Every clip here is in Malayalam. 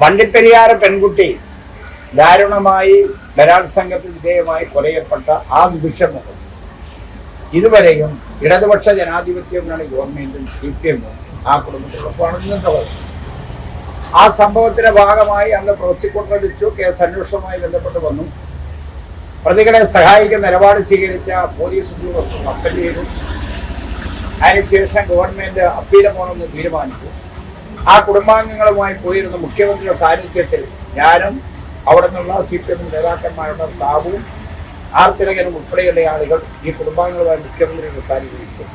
വണ്ടിപ്പെരിയാറ് പെൺകുട്ടി ദാരുണമായി ബലാത്സംഗത്തിന് വിധേയമായി കൊലയപ്പെട്ട ആ നിമിഷം ഇതുവരെയും ഇടതുപക്ഷ ജനാധിപത്യ മുന്നണി ഗവൺമെന്റും സി പി എമ്മും ആ കുടുംബത്തോടൊപ്പമാണ് നിന്നത് ആ സംഭവത്തിന്റെ ഭാഗമായി അന്ന് പ്രോസിക്യൂട്ടർ അടിച്ചു കേസ് അന്വേഷണവുമായി ബന്ധപ്പെട്ട് വന്നു. പ്രതികളെ സഹായിക്കുന്ന നിലപാട് സ്വീകരിച്ച പോലീസ് ഉദ്യോഗസ്ഥർ അപ്പീൽ ചെയ്തു. അതിനുശേഷം ഗവൺമെന്റ് അപ്പീൽ പോകണമെന്ന് തീരുമാനിച്ചു. ആ കുടുംബാംഗങ്ങളുമായി പോയിരുന്ന മുഖ്യമന്ത്രിയുടെ സാന്നിധ്യത്തിൽ ഞാനും അവിടെ നിന്നുള്ള സി പി എം നേതാക്കന്മാരുടെ സാബുവും ആർ തിലകനും ഉൾപ്പെടെയുള്ള ആളുകൾ ഈ കുടുംബാംഗങ്ങളുമായി മുഖ്യമന്ത്രിയുടെ സാന്നിധ്യത്തിൽ.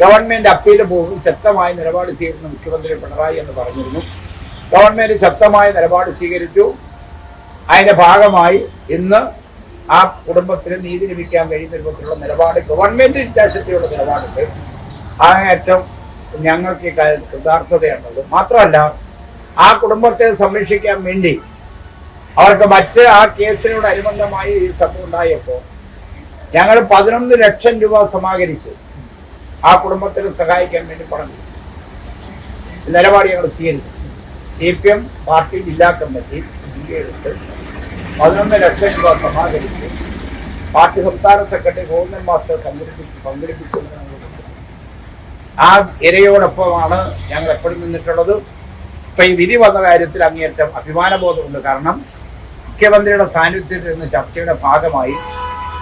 ഗവൺമെന്റ് അപ്പീൽ പോകും ശക്തമായ നിലപാട് സ്വീകരിക്കുന്ന മുഖ്യമന്ത്രി പിണറായി എന്ന് പറഞ്ഞിരുന്നു. ഗവൺമെന്റ് ശക്തമായ നിലപാട് സ്വീകരിച്ചു. അതിന്റെ ഭാഗമായി ഇന്ന് ആ കുടുംബത്തിന് നീതി ലഭിക്കാൻ കഴിയുന്ന രൂപത്തിലുള്ള നിലപാട് ഗവൺമെന്റ് ഇച്ഛാശക്തിയുള്ള നിലപാടുണ്ട്. അങ്ങേയറ്റം ഞങ്ങൾക്ക് ഈ കാര്യത്തിൽ കൃതാർത്ഥതയാണുള്ളത് മാത്രമല്ല ആ കുടുംബത്തെ സംരക്ഷിക്കാൻ വേണ്ടി അവർക്ക് മറ്റ് ആ കേസിനോട് അനുബന്ധമായി ഈ സംഭവം ഉണ്ടായപ്പോൾ ഞങ്ങൾ പതിനൊന്ന് ലക്ഷം രൂപ സമാഹരിച്ച് ആ കുടുംബത്തിന് സഹായിക്കാൻ വേണ്ടി പറഞ്ഞു. നിലപാട് ഞങ്ങൾ സ്വീകരിച്ചു. സി പി എം പാർട്ടി ജില്ലാ കമ്മിറ്റി എടുത്ത് പതിനൊന്ന് ലക്ഷം രൂപ സമാഹരിച്ച് പാർട്ടി സംസ്ഥാന സെക്രട്ടറി ഗോവിന്ദൻ മാസ്റ്റർ സംഘടിപ്പിച്ച് പങ്കെടുപ്പിച്ചു. ആ ഇരയോടൊപ്പമാണ് ഞങ്ങൾ എപ്പോഴും നിന്നിട്ടുള്ളത്. ഇപ്പൊ ഈ വിധി വന്ന കാര്യത്തിൽ അങ്ങേയറ്റം അഭിമാനബോധമുണ്ട്. കാരണം മുഖ്യമന്ത്രിയുടെ സാന്നിധ്യത്തിൽ നിന്ന് ചർച്ചയുടെ ഭാഗമായി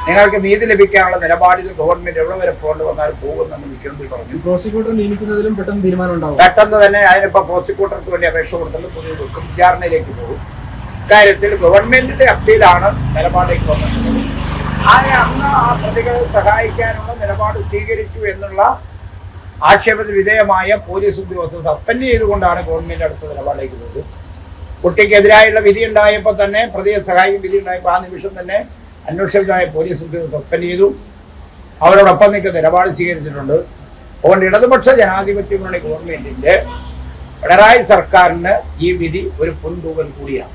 നിങ്ങൾക്ക് നീതി ലഭിക്കാനുള്ള നിലപാടിൽ ഗവൺമെന്റ് എവിടെ വരെ പോകേണ്ടി വന്നാൽ പോകുമെന്ന് മുഖ്യമന്ത്രി പറഞ്ഞു. പ്രോസിക്യൂട്ടർ നിയമിക്കുന്നതിലും പെട്ടെന്ന് തീരുമാനണ്ടാവും. പെട്ടെന്ന് തന്നെ അതിനിപ്പോ പ്രോസിക്യൂട്ടർക്ക് വേണ്ടി അപേക്ഷ കൊടുത്തത് പുതിയ വെക്കും വിചാരണയിലേക്ക് പോകും. കാര്യത്തിൽ ഗവൺമെന്റിന്റെ അപ്പീലാണ് നിലപാടേക്ക് വന്നിട്ടുള്ളത്. ആ അന്ന് ആ പ്രതികളെ സഹായിക്കാനുള്ള നിലപാട് സ്വീകരിച്ചു എന്നുള്ള ആക്ഷേപത്തിന് വിധേയമായ പോലീസ് ഉദ്യോഗസ്ഥർ സസ്പെൻഡ് ചെയ്തുകൊണ്ടാണ് ഗവൺമെന്റ് അടുത്ത നിലപാടിലേക്ക് പോയത്. കുട്ടിക്കെതിരായുള്ള വിധി ഉണ്ടായപ്പോൾ തന്നെ പ്രതിയെ സഹായിക്കും വിധി ഉണ്ടായപ്പോൾ ആ നിമിഷം തന്നെ അന്വേഷണത്തിനായ പോലീസ് ഉദ്യോഗസ്ഥർ സസ്പെൻഡ് ചെയ്തു. അവരോടൊപ്പം നിൽക്കുന്ന നിലപാട് സ്വീകരിച്ചിട്ടുണ്ട്. അതുകൊണ്ട് ഇടതുപക്ഷ ജനാധിപത്യ മുന്നണി ഗവൺമെന്റിന്റെ പിണറായി സർക്കാരിന് ഈ വിധി ഒരു പൊൻതൂവൽ കൂടിയാണ്.